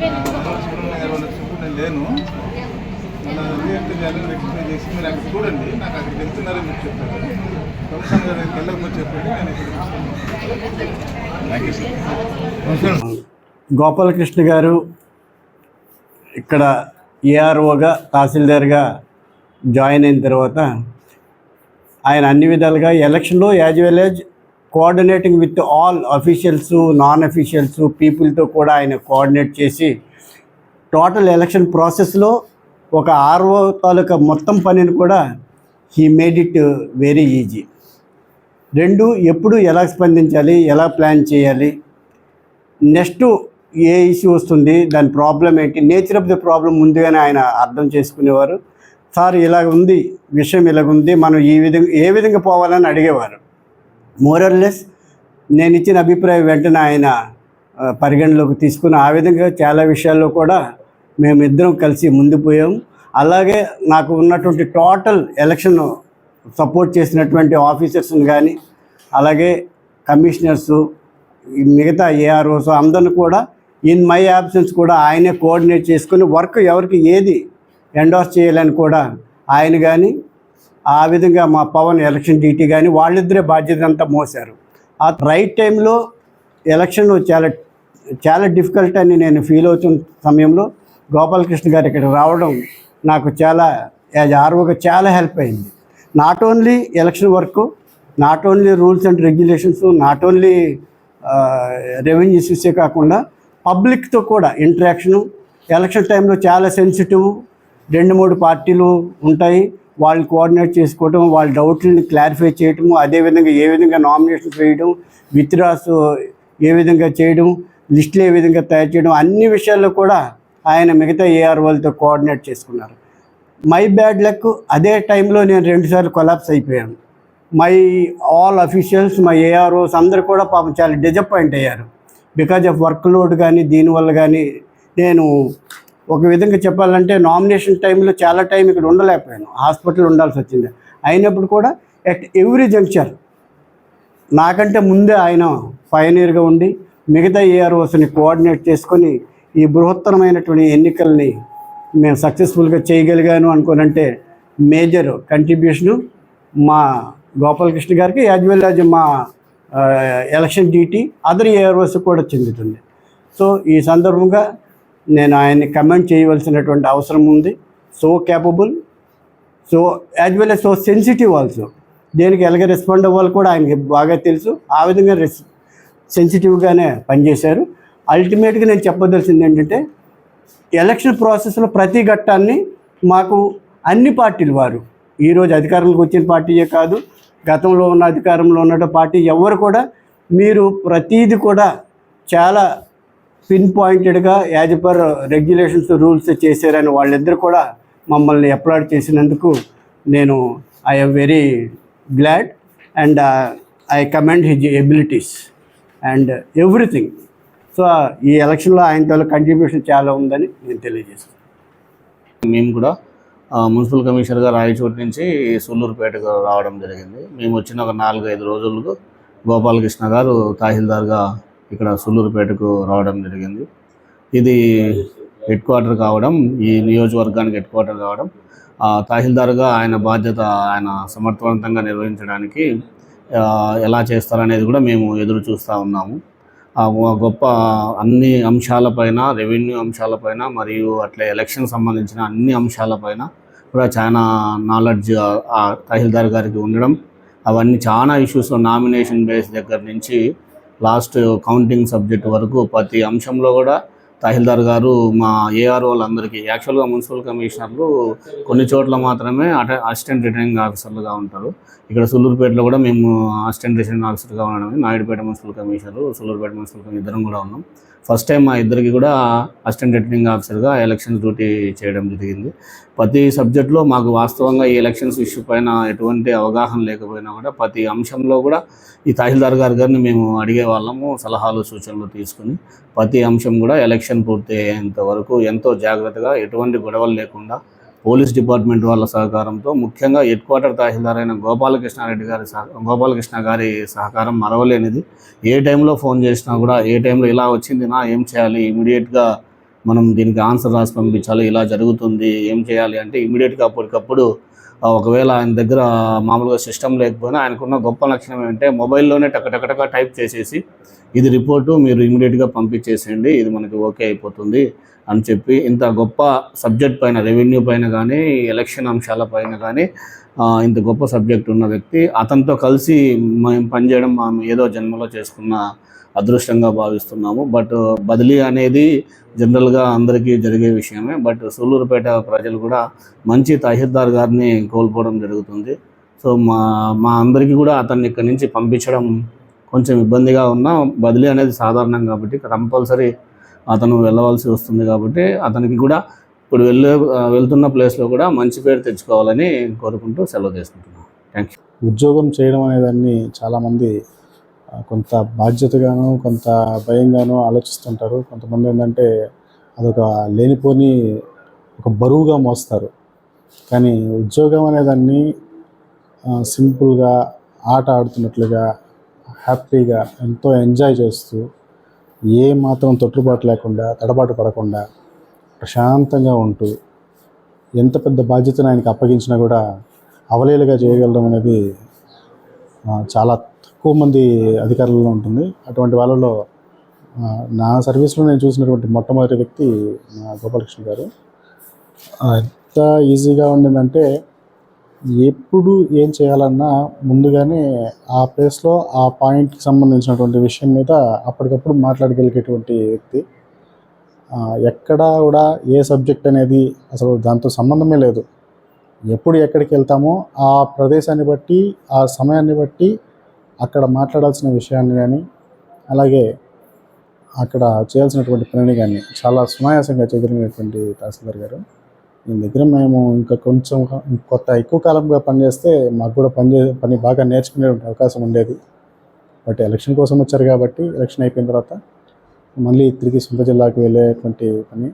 సుబ్రహ్మణ్య గారు వాళ్ళకి నేను లేను రెక్టిఫై చేసి మీరు అక్కడ చూడండి. నాకు అక్కడికి వెళ్తున్నారని మీరు చెప్పారు కమిషన్ గారు వెళ్ళకపోతే చెప్పండి నేను ఇక్కడ గోపాలకృష్ణ గారు ఇక్కడ ఏఆర్ఓగా తహసీల్దార్గా జాయిన్ అయిన తర్వాత ఆయన అన్ని విధాలుగా ఎలక్షన్లో as well as coordinating with all officials non officials పీపుల్తో కూడా ఆయన కోఆర్డినేట్ చేసి టోటల్ ఎలక్షన్ ప్రాసెస్లో ఒక ఆర్ఓ తాలూకా మొత్తం పనిని కూడా he made it very easy రెండు ఎప్పుడు ఎలా స్పందించాలి ఎలా ప్లాన్ చేయాలి నెక్స్ట్ ఏ ఇష్యూ వస్తుంది దాని ప్రాబ్లం ఏంటి నేచర్ ఆఫ్ ది ప్రాబ్లం ముందుగానే ఆయన అర్థం చేసుకునేవారు. సార్ ఇలాగ ఉంది విషయం ఇలాగ ఉంది మనం ఈ విధంగా ఏ విధంగా పోవాలని అడిగేవారు. మోరల్లెస్ నేను ఇచ్చిన అభిప్రాయం వెంటనే ఆయన పరిగణలోకి తీసుకుని ఆ విధంగా చాలా విషయాల్లో కూడా మేమిద్దరం కలిసి ముందు పోయాం. అలాగే నాకు ఉన్నటువంటి టోటల్ ఎలక్షన్ సపోర్ట్ చేసినటువంటి ఆఫీసర్స్ని కానీ అలాగే కమిషనర్స్ మిగతా ఏఆర్ఓస్ అందరిని కూడా ఇన్ మై యాబ్సెన్స్ కూడా ఆయనే కోఆర్డినేట్ చేసుకుని వర్క్ ఎవరికి ఏది ఎండోర్స్ చేయాలని కూడా ఆయన కానీ ఆ విధంగా మా పవన్ ఎలక్షన్ డీటీ కానీ వాళ్ళిద్దరే బాధ్యత అంతా మోసారు ఆ రైట్ టైంలో ఎలక్షన్ చాలా చాలా డిఫికల్ట్ అని నేను ఫీల్ అవుతున్న సమయంలో గోపాలకృష్ణ గారు ఇక్కడ రావడం నాకు చాలా యాజ్ ఆర్వోగా చాలా హెల్ప్ అయింది. Not only election work not only rules and regulations not only revenue ఇష్యూసే కాకుండా పబ్లిక్తో కూడా ఇంటరాక్షను ఎలక్షన్ టైంలో చాలా సెన్సిటివ్ రెండు మూడు పార్టీలు ఉంటాయి. వాళ్ళు కోఆర్డినేట్ చేసుకోవడం వాళ్ళ డౌట్లను క్లారిఫై చేయటము అదేవిధంగా ఏ విధంగా నామినేషన్ వేయడం విత్డ్రాస్ ఏ విధంగా చేయడం లిస్టులు ఏ విధంగా తయారు చేయడం అన్ని విషయాల్లో కూడా ఆయన మిగతా ఏఆర్ఓలతో కోఆర్డినేట్ చేసుకున్నారు. మై బ్యాడ్ లక్ అదే టైంలో నేను రెండుసార్లు కొలాప్స్ అయిపోయాను. My all officials my AROs అందరు కూడా పాపం చాలా డిజపాయింట్ అయ్యారు. బికాజ్ ఆఫ్ వర్క్ లోడ్ కానీ దీనివల్ల కానీ నేను ఒక విధంగా చెప్పాలంటే నామినేషన్ టైంలో చాలా టైం ఇక్కడ ఉండలేకపోయాను. హాస్పిటల్ ఉండాల్సి వచ్చింది. అయినప్పుడు కూడా ఎట్ ఎవ్రీ జంక్చర్ నాకంటే ముందే ఆయన పయనీర్గా ఉండి మిగతా ఏఆర్ఓస్ని కోఆర్డినేట్ చేసుకొని ఈ బృహత్తరమైనటువంటి ఎన్నికల్ని మేము సక్సెస్ఫుల్గా చేయగలిగాను అనుకోనంటే మేజర్ కంట్రిబ్యూషను మా గోపాలకృష్ణ గారికి యాజ్ వెల్ యాజ్ మా ఎలక్షన్ డ్యూటీ అదర్ ఏఆర్ఓస్ కూడా చెందుతుంది. సో ఈ సందర్భంగా నేను ఆయన్ని కమెంట్ చేయవలసినటువంటి అవసరం ఉంది. So capable so as well so sensitive also దేనికి ఎలాగ రెస్పాండ్ అవ్వాలి కూడా ఆయనకి బాగా తెలుసు. ఆ విధంగా రెస్ సెన్సిటివ్గానే పనిచేశారు. అల్టిమేట్గా నేను చెప్పదలసింది ఏంటంటే ఎలక్షన్ ప్రాసెస్లో ప్రతి ఘట్టాన్ని మాకు అన్ని పార్టీలు వారు. ఈరోజు అధికారంలోకి వచ్చిన పార్టీయే కాదు గతంలో ఉన్న అధికారంలో ఉన్న పార్టీ ఎవరు కూడా మీరు ప్రతీది కూడా చాలా పిన్ పాయింటెడ్గా యాజ్ పర్ రెగ్యులేషన్స్ రూల్స్ చేశారని వాళ్ళిద్దరు కూడా మమ్మల్ని అప్లాడ్ చేసినందుకు నేను I'm very glad and I commend his abilities and everything so ఈ ఎలక్షన్లో ఆయన తాలూ కంట్రిబ్యూషన్ చాలా ఉందని నేను తెలియజేస్తాను మేము కూడా మున్సిపల్ కమిషనర్గా రాయచోటి నుంచి సూళ్ళూరుపేటకు రావడం జరిగింది. మేము వచ్చిన ఒక నాలుగైదు రోజులకు గోపాలకృష్ణ గారు తహసీల్దార్గా ఇక్కడ సూళ్ళూరుపేటకు రావడం జరిగింది. ఇది హెడ్ క్వార్టర్ కావడం ఈ నియోజకవర్గానికి హెడ్ క్వార్టర్ కావడం ఆ, తహసీల్దార్గా ఆయన బాధ్యత ఆయన సమర్థవంతంగా నిర్వహించడానికి ఎలా చేస్తారనేది కూడా మేము ఎదురు చూస్తూ ఉన్నాము. గొప్ప అన్ని అంశాలపైన రెవెన్యూ అంశాలపైన మరియు అట్లే ఎలక్షన్ సంబంధించిన అన్ని అంశాలపైన కూడా చాలా నాలెడ్జ్ తహసీల్దార్ గారికి ఉండడం అవన్నీ చాలా ఇష్యూస్ నామినేషన్ బేస్ దగ్గర నుంచి లాస్ట్ కౌంటింగ్ సబ్జెక్ట్ వరకు ప్రతి అంశంలో కూడా తహసీల్దార్ గారు మా ఏఆర్ వాళ్ళందరికీ యాక్చువల్గా మున్సిపల్ కమిషనర్లు కొన్ని చోట్ల మాత్రమే అట అసిస్టెంట్ రిటర్నింగ్ ఆఫీసర్లుగా ఉంటారు. ఇక్కడ సులూరుపేటలో కూడా మేము అసిస్టెంట్ రిటర్నింగ్ ఆఫీసర్గా ఉన్నాము. Naidupeta municipal commissioner Sullurpeta municipal commission ఇద్దరం కూడా ఉన్నాం. ఫస్ట్ టైం మా ఇద్దరికి కూడా అసిస్టెంట్ రిటర్నింగ్ ఆఫీసర్గా ఎలక్షన్ డ్యూటీ చేయడం జరిగింది. ప్రతి సబ్జెక్టులో మాకు వాస్తవంగా ఈ ఎలక్షన్స్ ఇష్యూ పైన ఎటువంటి అవగాహన లేకపోయినా కూడా ప్రతి అంశంలో కూడా ఈ తహసీల్దార్ గారి గారిని మేము అడిగే వాళ్ళము సలహాలు సూచనలు తీసుకుని ప్రతి అంశం కూడా ఎలక్షన్ ఎలక్షన్ పూర్తయ్యేంత వరకు ఎంతో జాగ్రత్తగా ఎటువంటి గొడవలు లేకుండా పోలీస్ డిపార్ట్మెంట్ వాళ్ళ సహకారంతో ముఖ్యంగా హెడ్ క్వార్టర్ తహసీల్దార్ అయిన గోపాలకృష్ణారెడ్డి గారి సహ గోపాలకృష్ణ గారి సహకారం మరవలేనిది. ఏ టైంలో ఫోన్ చేసినా కూడా ఏ టైంలో ఇలా వచ్చింది నా ఏం చేయాలి? ఇమీడియట్గా మనం దీనికి ఆన్సర్ రాసి పంపించాలి ఇలా జరుగుతుంది ఏం చేయాలి అంటే ఇమీడియట్గా అప్పటికప్పుడు ఒకవేళ ఆయన దగ్గర మామూలుగా సిస్టమ్ లేకపోయినా ఆయనకున్న గొప్ప లక్షణం ఏంటంటే మొబైల్లోనే టకటకటక టైప్ చేసేసి ఇది రిపోర్టు మీరు ఇమీడియట్గా పంపించేసేయండి ఇది మనకి ఓకే అయిపోతుంది అని చెప్పి ఇంత గొప్ప సబ్జెక్ట్ పైన రెవెన్యూ పైన కానీ ఎలక్షన్ అంశాల పైన కానీ ఇంత గొప్ప సబ్జెక్ట్ ఉన్న వ్యక్తి అతనితో కలిసి మేము పనిచేయడం మనం ఏదో జన్మలో చేసుకున్న అదృష్టంగా భావిస్తున్నాము. బట్ బదిలీ అనేది జనరల్గా అందరికీ జరిగే విషయమే. బట్ సూళ్ళూరుపేట ప్రజలు కూడా మంచి తహసీల్దార్ గారిని కోల్పోవడం జరుగుతుంది. సో మా మా అందరికీ కూడా అతన్ని ఇక్కడి నుంచి పంపించడం కొంచెం ఇబ్బందిగా ఉన్నా బదిలీ అనేది సాధారణం కాబట్టి కంపల్సరీ అతను వెళ్ళవలసి వస్తుంది కాబట్టి అతనికి కూడా ఇప్పుడు వెళ్ళే వెళ్తున్న ప్లేస్లో కూడా మంచి పేరు తెచ్చుకోవాలని కోరుకుంటూ సెలవు తీసుకుంటున్నాను థ్యాంక్ యూ ఉద్యోగం చేయడం అనేదాన్ని చాలామంది కొంత బాధ్యతగాను కొంత భయంగాను ఆలోచిస్తుంటారు. కొంతమంది ఏంటంటే అదొక లేనిపోని ఒక బరువుగా మోస్తారు. కానీ ఉద్యోగం అనేదాన్ని సింపుల్గా ఆట ఆడుతున్నట్లుగా హ్యాపీగా ఎంతో ఎంజాయ్ చేస్తూ ఏ మాత్రం తొట్టుబాటు లేకుండా తడబాటు పడకుండా ప్రశాంతంగా ఉంటూ ఎంత పెద్ద బాధ్యతను ఆయనకి అప్పగించినా కూడా అవలేలుగా చేయగలడం అనేది చాలా తక్కువ మంది అధికారులలో ఉంటుంది. అటువంటి వాళ్ళలో నా సర్వీస్లో నేను చూసినటువంటి మొట్టమొదటి వ్యక్తి నా గోపాలకృష్ణ గారు. ఎంత ఈజీగా ఉండిందంటే ఎప్పుడు ఏం చేయాలన్నా ముందుగానే ఆ ప్లేస్లో ఆ పాయింట్కి సంబంధించినటువంటి విషయం మీద అప్పటికప్పుడు మాట్లాడగలిగేటువంటి వ్యక్తి. ఎక్కడా కూడా ఏ సబ్జెక్ట్ అనేది అసలు దాంతో సంబంధమే లేదు. ఎప్పుడు ఎక్కడికి వెళ్తామో ఆ ప్రదేశాన్ని బట్టి ఆ సమయాన్ని బట్టి అక్కడ మాట్లాడాల్సిన విషయాన్ని కానీ అలాగే అక్కడ చేయాల్సినటువంటి పనిని కానీ చాలా సునాయాసంగా చేయగలిగినటువంటి తహసీల్దార్ గారు. దీని దగ్గర మేము ఇంకా కొంచెం కొత్త ఎక్కువ కాలంగా పనిచేస్తే మాకు కూడా పని పని బాగా నేర్చుకునే అవకాశం ఉండేది. బట్ ఎలక్షన్ కోసం వచ్చారు కాబట్టి ఎలక్షన్ అయిపోయిన తర్వాత మళ్ళీ తిరిగి సొంత జిల్లాకు వెళ్ళేటువంటి పని.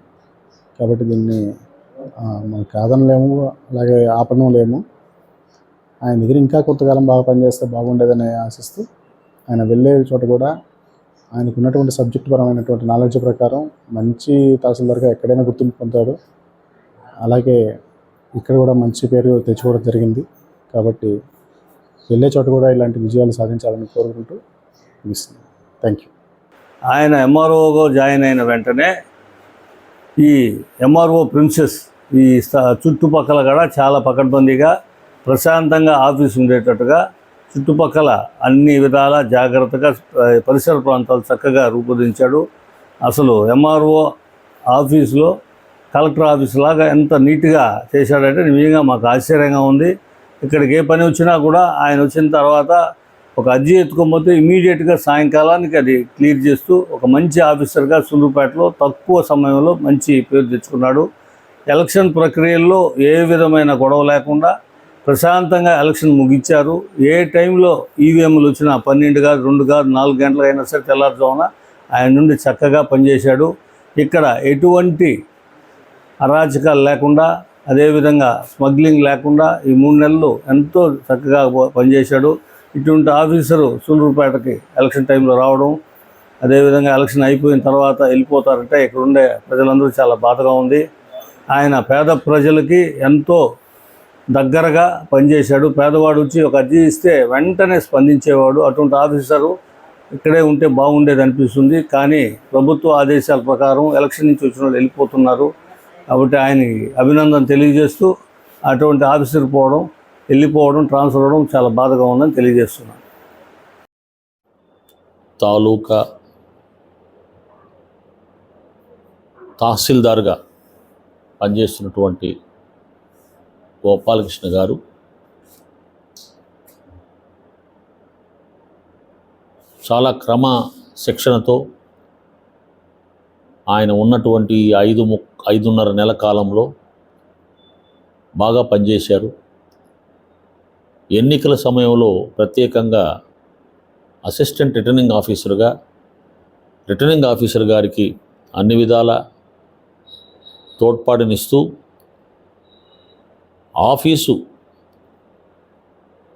కాబట్టి దీన్ని మనం కాదనలేము అలాగే ఆపడం లేము. ఆయన దగ్గర ఇంకా కొంతకాలం బాగా పనిచేస్తే బాగుండేదని ఆశిస్తూ ఆయన వెళ్ళే చోట కూడా ఆయనకు ఉన్నటువంటి సబ్జెక్ట్ పరమైనటువంటి నాలెడ్జ్ ప్రకారం మంచి తహసీల్దార్గా ఎక్కడైనా గుర్తింపు పొందాడు. అలాగే ఇక్కడ కూడా మంచి పేరు తెచ్చుకోవడం జరిగింది. కాబట్టి వెళ్ళే చోట కూడా ఇలాంటి విజయాలు సాధించాలని కోరుకుంటూ ముగిస్తుంది థ్యాంక్ యూ ఆయన ఎంఆర్ఓగా జాయిన్ అయిన వెంటనే ఈ ఎంఆర్ఓ ప్రిన్సెస్ ఈ చుట్టుపక్కల కూడా చాలా పకడ్బందీగా ప్రశాంతంగా ఆఫీస్ ఉండేటట్టుగా చుట్టుపక్కల అన్ని విధాల జాగ్రత్తగా పరిసర ప్రాంతాలు చక్కగా రూపొందించాడు. అసలు ఎంఆర్ఓ ఆఫీసులో కలెక్టర్ ఆఫీస్ లాగా ఎంత నీట్గా చేశాడంటే నిజంగా మాకు ఆశ్చర్యంగా ఉంది. ఇక్కడికి ఏ పని వచ్చినా కూడా ఆయన వచ్చిన తర్వాత ఒక అర్జీ ఎత్తుకోకపోతే ఇమీడియట్గా సాయంకాలానికి అది క్లియర్ చేస్తూ ఒక మంచి ఆఫీసర్గా సుందరపేటలో తక్కువ సమయంలో మంచి పేరు తెచ్చుకున్నాడు. ఎలక్షన్ ప్రక్రియల్లో ఏ విధమైన గొడవ లేకుండా ప్రశాంతంగా ఎలక్షన్ ముగించారు. ఏ టైంలో ఈవీఎంలు వచ్చినా పన్నెండు కాదు రెండు కాదు నాలుగు గంటలైనా సరే తెల్లారుజామున ఆయన నుండి చక్కగా పనిచేశాడు. ఇక్కడ ఎటువంటి అరాచకాలు లేకుండా అదేవిధంగా స్మగ్లింగ్ లేకుండా ఈ మూడు నెలలు ఎంతో చక్కగా పనిచేశాడు. ఇటువంటి ఆఫీసరు సూళ్ళూరుపేటకి ఎలక్షన్ టైంలో రావడం అదేవిధంగా ఎలక్షన్ అయిపోయిన తర్వాత వెళ్ళిపోతారంటే ఇక్కడ ఉండే ప్రజలందరూ చాలా బాధగా ఉంది. ఆయన పేద ప్రజలకి ఎంతో దగ్గరగా పనిచేశాడు. పేదవాడు వచ్చి ఒక అర్జీ ఇస్తే వెంటనే స్పందించేవాడు. అటువంటి ఆఫీసరు ఇక్కడే ఉంటే బాగుండేది అనిపిస్తుంది. కానీ ప్రభుత్వ ఆదేశాల ప్రకారం ఎలక్షన్ నుంచి వచ్చిన వాళ్ళు వెళ్ళిపోతున్నారు. కాబట్టి ఆయనకి అభినందన తెలియజేస్తూ అటువంటి ఆఫీసర్ పోవడం వెళ్ళిపోవడం ట్రాన్స్ఫర్ అవ్వడం చాలా బాధగా ఉందని తెలియజేస్తున్నాను. తాలూకా తహసీల్దార్గా పనిచేస్తున్నటువంటి గోపాలకృష్ణ గారు. చాలా క్రమ శిక్షణతో ఆయన ఉన్నటువంటి ఐదు ము ఐదున్నర నెల కాలంలో బాగా పనిచేశారు. ఎన్నికల సమయంలో ప్రత్యేకంగా అసిస్టెంట్ రిటర్నింగ్ ఆఫీసర్గా రిటర్నింగ్ ఆఫీసర్ గారికి అన్ని విధాల తోడ్పాటునిస్తూ ఆఫీసు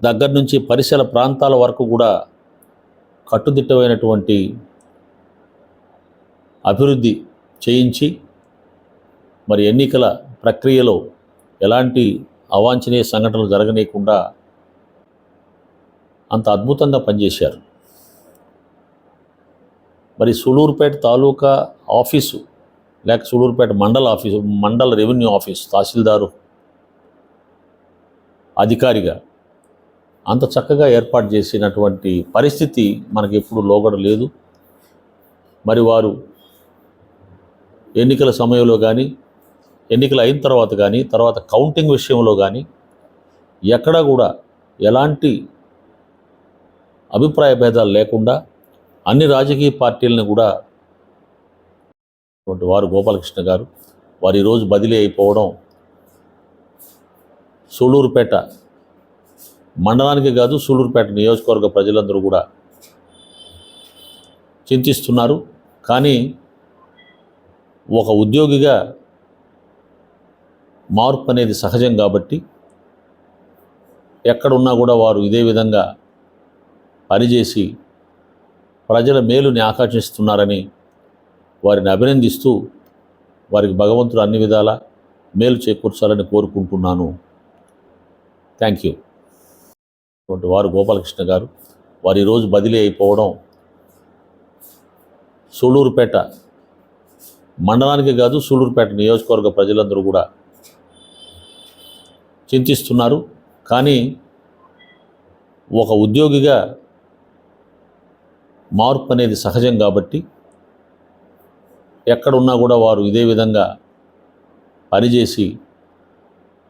దగ్గర నుంచి పరిసర ప్రాంతాల వరకు కూడా కట్టుదిట్టమైనటువంటి అభివృద్ధి చేయించి మరి ఎన్నికల ప్రక్రియలో ఎలాంటి అవాంఛనీయ సంఘటనలు జరగనీయకుండా అంత అద్భుతంగా పనిచేశారు. మరి సూళూరుపేట తాలూకా ఆఫీసు లేక సూళూరుపేట మండల ఆఫీసు మండల రెవెన్యూ ఆఫీస్ తహసీల్దారు అధికారిగా అంత చక్కగా ఏర్పాటు చేసినటువంటి పరిస్థితి మనకి ఎప్పుడు లోగడ లేదు. మరి వారు ఎన్నికల సమయంలో కానీ ఎన్నికలు అయిన తర్వాత కానీ తర్వాత కౌంటింగ్ విషయంలో కానీ ఎక్కడా కూడా ఎలాంటి అభిప్రాయ భేదాలు లేకుండా అన్ని రాజకీయ పార్టీలను కూడా అటువంటి వారు గోపాలకృష్ణ గారు వారు ఈరోజు బదిలీ అయిపోవడం సూళూరుపేట మండలానికి కాదు సూళూరుపేట నియోజకవర్గ ప్రజలందరూ కూడా చింతిస్తున్నారు. కానీ ఒక ఉద్యోగిగా మార్పు అనేది సహజం కాబట్టి ఎక్కడున్నా కూడా వారు ఇదే విధంగా పనిచేసి ప్రజల మేలుని ఆకర్షిస్తున్నారని వారిని అభినందిస్తూ వారికి భగవంతుడు అన్ని విధాలా మేలు చేకూర్చాలని కోరుకుంటున్నాను. థ్యాంక్ యూ అటువంటి వారు గోపాలకృష్ణ గారు. వారు ఈరోజు బదిలీ అయిపోవడం సూళూరుపేట మండలానికి కాదు సూళూరుపేట నియోజకవర్గ ప్రజలందరూ కూడా చింతిస్తున్నారు. కానీ ఒక ఉద్యోగిగా మార్పు అనేది సహజం కాబట్టి ఎక్కడున్నా కూడా వారు ఇదే విధంగా పనిచేసి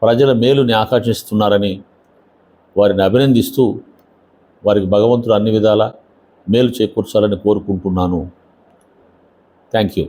ప్రజల మేలుని ఆకర్షిస్తున్నారని వారిని అభినందిస్తూ వారికి భగవంతుడు అన్ని విధాల మేలు చేకూర్చాలని కోరుకుంటున్నాను. Thank you